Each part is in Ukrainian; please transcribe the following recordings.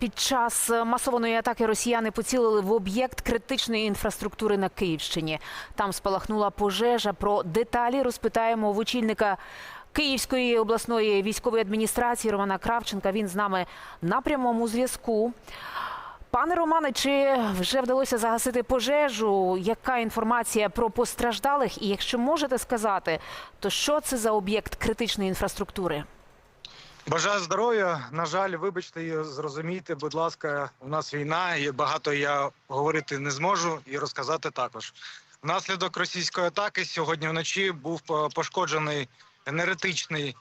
Під час масованої атаки росіяни поцілили в об'єкт критичної інфраструктури на Київщині. Там спалахнула пожежа. Про деталі розпитаємо в очільника Київської обласної військової адміністрації Романа Кравченка. Він з нами на прямому зв'язку. Пане Романе, чи вже вдалося загасити пожежу? Яка інформація про постраждалих? І якщо можете сказати, то що це за об'єкт критичної інфраструктури? Бажаю здоров'я. На жаль, вибачте і зрозумійте, будь ласка, у нас війна, і багато я говорити не зможу і розказати також. Внаслідок російської атаки сьогодні вночі був пошкоджений енергетичний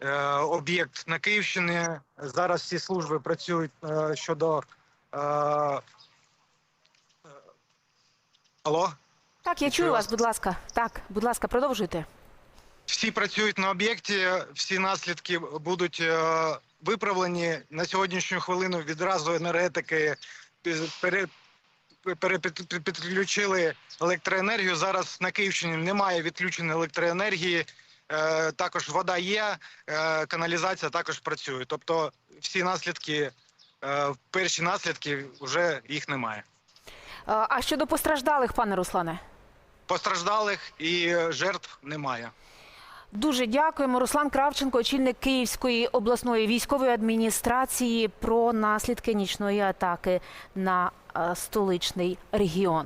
е, об'єкт на Київщині. Зараз всі служби працюють е, щодо. Е, е, алло? Так, я чую вас, будь ласка. Так, будь ласка, продовжуйте. Всі працюють на об'єкті, всі наслідки будуть е, виправлені на сьогоднішню хвилину. Відразу енергетики пі- пере, пере- під- підключили електроенергію. Зараз на Київщині немає відключення електроенергії. Е, також вода є, е, каналізація також працює. Тобто всі наслідки, перші наслідки вже їх немає. А щодо постраждалих, пане Руслане? Постраждалих і жертв немає. Дуже дякуємо. Руслан Кравченко, очільник Київської обласної військової адміністрації, про наслідки нічної атаки на е, столичний регіон.